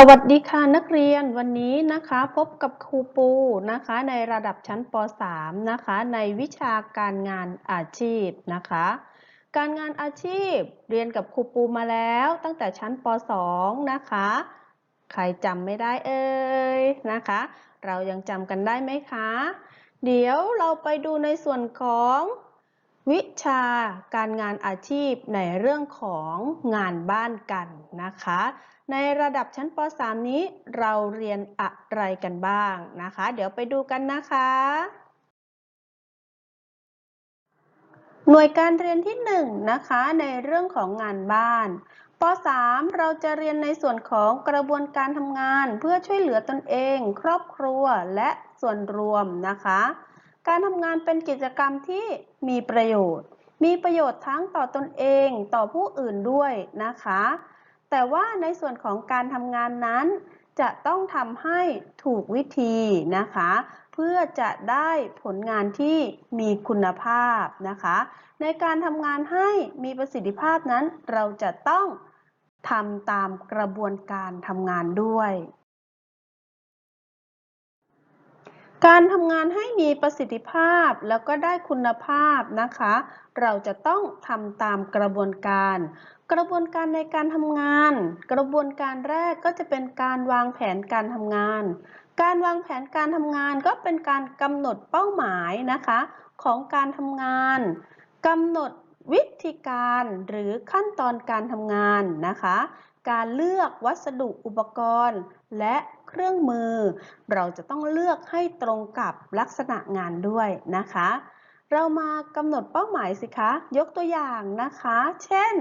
สวัสดีค่ะนักเรียนวันนี้นะคะพบกับครูปูนะคะ ในระดับชั้นป .3 นะคะ ในวิชาการงานอาชีพนะคะ การงานอาชีพเรียนกับครูปูมาแล้วตั้งแต่ชั้นป .2 นะคะ ใครจำไม่ได้เอ่ยนะคะ เรายังจำกันได้ไหมคะ เดี๋ยวเราไปดูในส่วนของวิชาการงานอาชีพในเรื่องของงานบ้านกันนะคะ ในระดับชั้นป .3 นี้เราเรียนอะไรกันบ้างนะคะ เดี๋ยวไปดูกันนะคะ หน่วยการเรียนที่1นงนะคะในเรื่องของงานบ้านป .3 เราจะเรียนในส่วนของกระบวนการทำงานเพื่อช่วยเหลือตนเอง ครอบครัวและส่วนรวมนะคะ การทำงานเป็นกิจกรรมที่มีประโยชน์ มีประโยชน์ทั้งต่อตนเองต่อผู้อื่นด้วยนะคะ แต่ว่าในส่วนของการทำงานนั้น จะต้องทำให้ถูกวิธีนะคะ เพื่อจะได้ผลงานที่มีคุณภาพนะคะ ในการทำงานให้มีประสิทธิภาพนั้น เราจะต้องทำตามกระบวนการทำงานด้วย การทำงานให้มีประสิทธิภาพแล้วก็ได้คุณภาพนะคะ เราจะต้องทำตามกระบวนการ กระบวนการในการทำงาน กระบวนการแรกก็จะเป็นการวางแผนการทำงาน การวางแผนการทำงานก็เป็นการกำหนดเป้าหมายนะคะของการทำงานกำหนดวิธีการหรือขั้นตอนการทำงานนะคะ การเลือกวัสดุอุปกรณ์ และเครื่องมือ เราจะต้องเลือกให้ตรงกับลักษณะงานด้วยนะคะ เรามากำหนดเป้าหมายสิคะ ยกตัวอย่างนะคะ เช่น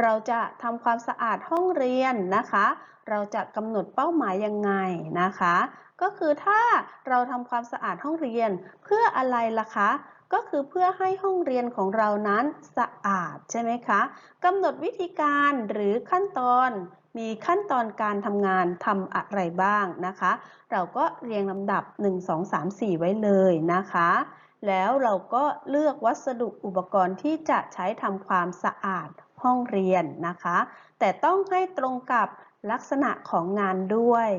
เราจะทำความสะอาดห้องเรียนนะคะ เราจะกำหนดเป้าหมายยังไงนะคะ ก็คือถ้าเราทำความสะอาดห้องเรียนเพื่ออะไรล่ะคะ ก็คือเพื่อให้ห้องเรียนของเรานั้นสะอาดใช่ไหมคะกำหนดวิธีการหรือขั้นตอน มีขั้นตอนการทำงานทำอะไรบ้างนะคะ เราก็เรียงลำดับ 1 2 3 4 ไว้เลยนะคะแล้วเราก็เลือกวัสดุอุปกรณ์ที่จะใช้ทำความสะอาด ห้องเรียนนะคะ แต่ต้องให้ตรงกับลักษณะของงานด้วย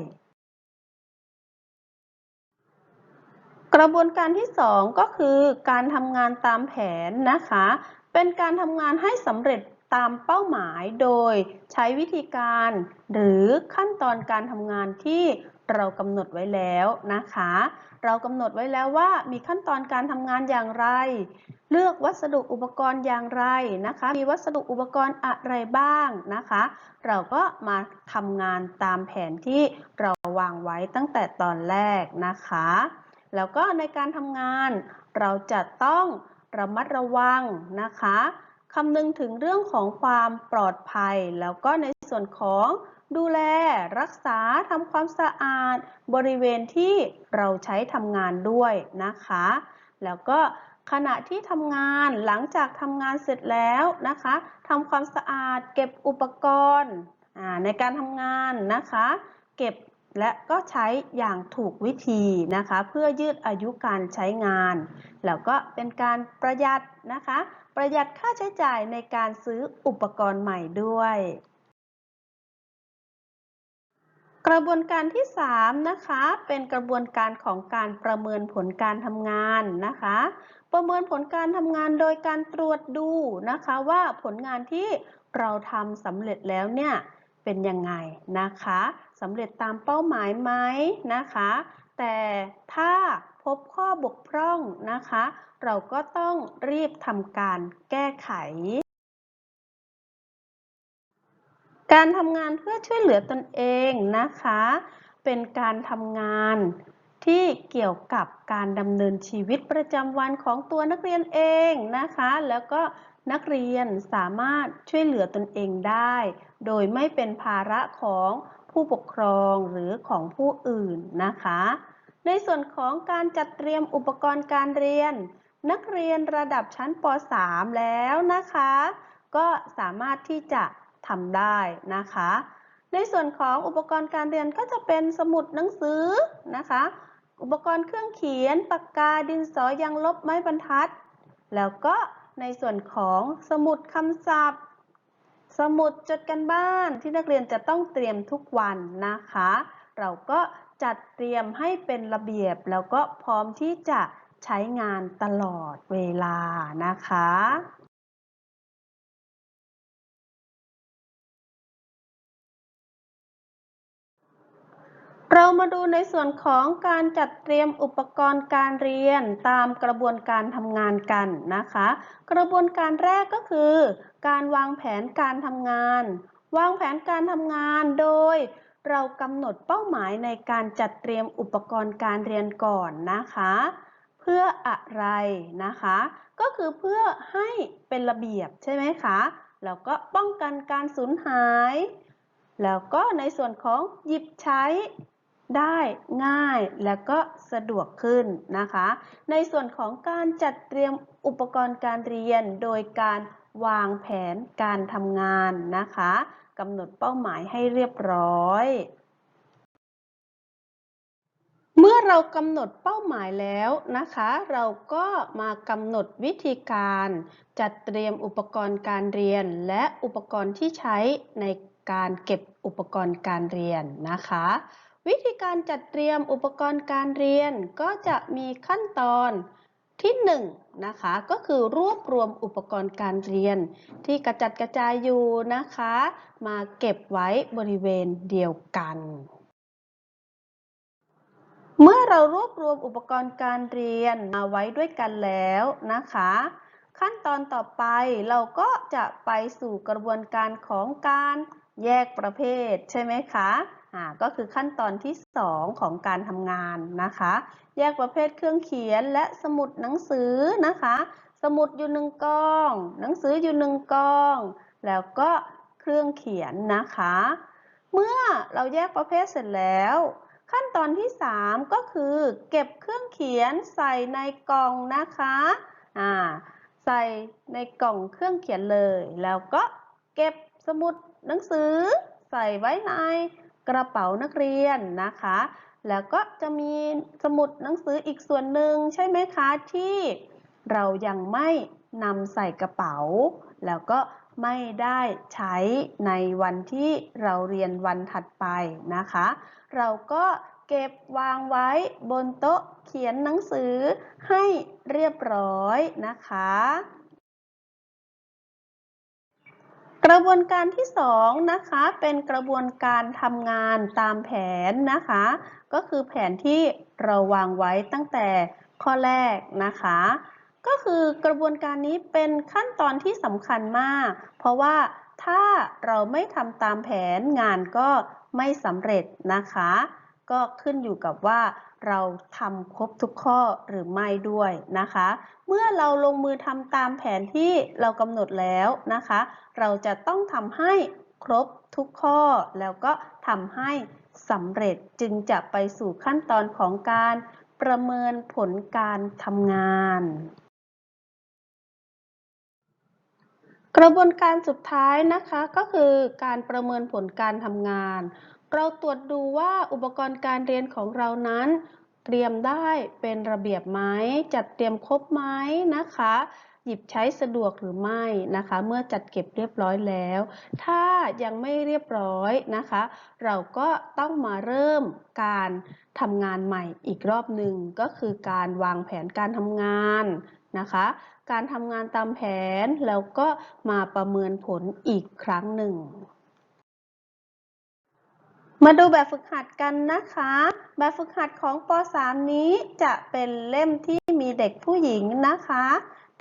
กระบวนการที่ 2 ก็คือการทำงานตามแผนนะคะ เป็นการทำงานให้สำเร็จ ตามเป้าหมายโดยใช้วิธีการหรือขั้นตอนการทำงานที่เรากำหนดไว้แล้วนะคะ เรากำหนดไว้แล้วว่ามีขั้นตอนการทำงานอย่างไร เลือกวัสดุอุปกรณ์อย่างไรนะคะ มีวัสดุอุปกรณ์อะไรบ้างนะคะ เราก็มาทำงานตามแผนที่เราวางไว้ตั้งแต่ตอนแรกนะคะ แล้วก็ในการทำงาน เราจะต้องระมัดระวังนะคะ คำนึงถึงเรื่องของความปลอดภัย แล้วก็ในส่วนของดูแล รักษาทำความสะอาด บริเวณที่เราใช้ทำงานด้วยนะคะ แล้วก็ขณะที่ทำงานหลังจากทำงานเสร็จแล้วนะคะทำความสะอาดเก็บอุปกรณ์ในการทำงานนะคะ เก็บ และก็ใช้อย่างถูกวิธีนะคะ เพื่อยืดอายุการใช้งาน แล้วก็เป็นการประหยัดนะคะ ประหยัดค่าใช้จ่ายในการซื้ออุปกรณ์ใหม่ด้วย กระบวนการที่ 3 นะคะ เป็นกระบวนการของการประเมินผลการทำงานนะคะ ประเมินผลการทำงานโดยการตรวจดูนะคะว่าผลงานที่เราทำสำเร็จแล้วเนี่ยเป็นยังไงนะคะ สำเร็จตามเป้าหมายไหมนะคะ แต่ถ้าพบข้อบกพร่องนะคะ เราก็ต้องรีบทำการแก้ไข การทำงานเพื่อช่วยเหลือตนเองนะคะ เป็นการทำงานที่เกี่ยวกับการดำเนินชีวิตประจำวันของตัวนักเรียนเองนะคะ แล้วก็นักเรียนสามารถช่วยเหลือตนเองได้ โดยไม่เป็นภาระของ ผู้ปกครองหรือของผู้อื่นนะคะ ในส่วนของการจัดเตรียมอุปกรณ์การเรียน นักเรียนระดับชั้นป .3 แล้วนะคะ ก็สามารถที่จะทำได้นะคะ ในส่วนของอุปกรณ์การเรียนก็จะเป็นสมุดหนังสือนะคะ อุปกรณ์เครื่องเขียน ปากกาดินสอยางลบไม้บรรทัด แล้วก็ในส่วนของสมุดคำศัพท์ สมุดจดกันบ้านที่นักเรียนจะต้องเตรียมทุกวันนะคะ เราก็จัดเตรียมให้เป็นระเบียบแล้วก็พร้อมที่จะใช้งานตลอดเวลานะคะ เรามาดูในส่วนของการจัดเตรียมอุปกรณ์การเรียนตามกระบวนการทำงานกันนะคะ กระบวนการแรกก็คือ การวางแผนการทำงาน วางแผนการทำงานโดย เรากำหนดเป้าหมายในการจัดเตรียมอุปกรณ์การเรียนก่อนนะคะ เพื่ออะไรนะคะ ก็คือเพื่อให้เป็นระเบียบใช่ไหมคะแล้วก็ป้องกันการสูญหาย แล้วก็ในส่วนของหยิบใช้ ได้ง่ายและก็สะดวกขึ้นนะคะ ในส่วนของการจัดเตรียมอุปกรณ์การเรียนโดยการวางแผนการทำงานนะคะกำหนดเป้าหมายให้เรียบร้อย เมื่อเรากำหนดเป้าหมายแล้วนะคะ เราก็มากำหนดวิธีการจัดเตรียมอุปกรณ์การเรียน และอุปกรณ์ที่ใช้ในการเก็บอุปกรณ์การเรียนนะคะ วิธีการจัดเตรียมอุปกรณ์การเรียนก็จะมีขั้นตอนที่1นงนะคะก็คือรวบรวมอุปกรณ์การเรียน ที่กระจัดกระจายอยู่นะคะ มาเก็บไว้บริเวณเดียวกัน เมื่อเรารวบรวมอุปกรณ์การเรียนมาไว้ด้วยกันแล้วนะคะ ขั้นตอนต่อไปเราก็จะไปสู่กระบวนการของการแยกประเภทใช่ไหมคะ ก็คือขั้นตอนที่ 2 ของการทำงานนะคะ แยกประเภทเครื่องเขียนและสมุดหนังสือนะคะ สมุดอยู่หนึ่งกอง หนังสืออยู่หนึ่งกอง แล้วก็เครื่องเขียนนะคะ เมื่อเราแยกประเภทเสร็จแล้ว ขั้นตอนที่ 3 ก็คือ เก็บเครื่องเขียนใส่ในกล่องนะคะอ่าใส่ในกล่องเครื่องเขียนเลย แล้วก็เก็บสมุดหนังสือใส่ไว้ใน กระเป๋านักเรียนนะคะ แล้วก็จะมีสมุดหนังสืออีกส่วนหนึ่งใช่ไหมคะที่เรายังไม่นำใส่กระเป๋า แล้วก็ไม่ได้ใช้ในวันที่เราเรียนวันถัดไปนะคะ เราก็เก็บวางไว้บนโต๊ะเขียนหนังสือให้เรียบร้อยนะคะ กระบวนการที่2นะคะเป็นกระบวนการทำงานตามแผนนะคะ ก็คือแผนที่เราวางไว้ตั้งแต่ข้อแรกนะคะ ก็คือกระบวนการนี้เป็นขั้นตอนที่สำคัญมาก เพราะว่าถ้าเราไม่ทำตามแผนงานก็ไม่สำเร็จนะคะ ก็ขึ้นอยู่กับว่า เราทำครบทุกข้อหรือไม่ด้วยนะคะ เมื่อเราลงมือทำตามแผนที่เรากำหนดแล้วนะคะ เราจะต้องทำให้ครบทุกข้อแล้วก็ทำให้สำเร็จจึงจะไปสู่ขั้นตอนของการประเมินผลการทำงาน กระบวนการสุดท้ายนะคะก็คือการประเมินผลการทำงาน เราตรวจดูว่าอุปกรณ์การเรียนของเรานั้น เตรียมได้เป็นระเบียบไหมจัดเตรียมครบไหมนะคะ หยิบใช้สะดวกหรือไม่นะคะ เมื่อจัดเก็บเรียบร้อยแล้ว ถ้ายังไม่เรียบร้อยนะคะ เราก็ต้องมาเริ่มการทำงานใหม่อีกรอบหนึ่งก็คือการวางแผนการทำงานนะคะ การทำงานตามแผนแล้วก็มาประเมินผลอีกครั้งหนึ่ง มาดูแบบฝึกหัดกันนะคะ แบบฝึกหัดของป .3 นี้จะเป็นเล่มที่มีเด็กผู้หญิงนะคะ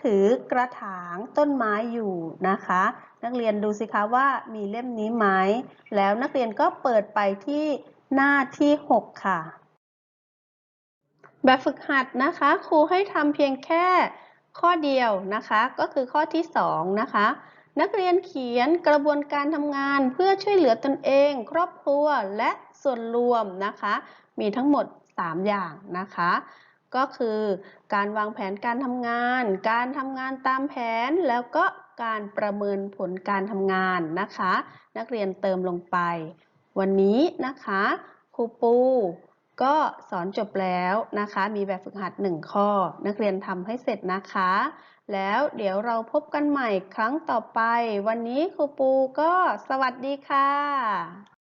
ถือกระถางต้นไม้อยู่นะคะ นักเรียนดูสิคะว่ามีเล่มนี้ไหมแล้วนักเรียนก็เปิดไปที่หน้าที่ 6 ค่ะ แบบฝึกหัดนะคะครูให้ทำเพียงแค่ข้อเดียวนะคะ ก็คือข้อที่ 2 นะคะ นักเรียนเขียนกระบวนการทำงานเพื่อช่วยเหลือตนเอง ครอบครัวและส่วนรวมนะคะ มีทั้งหมด 3 อย่างนะคะ ก็คือการวางแผนการทำงาน การทำงานตามแผนแล้วก็การประเมินผลการทำงานนะคะ นักเรียนเติมลงไป วันนี้นะคะครูปูก็สอนจบแล้วนะคะ มีแบบฝึกหัด 1 ข้อ นักเรียนทำให้เสร็จนะคะ แล้วเดี๋ยวเราพบกันใหม่ครั้งต่อไป วันนี้ครูปูก็สวัสดีค่ะ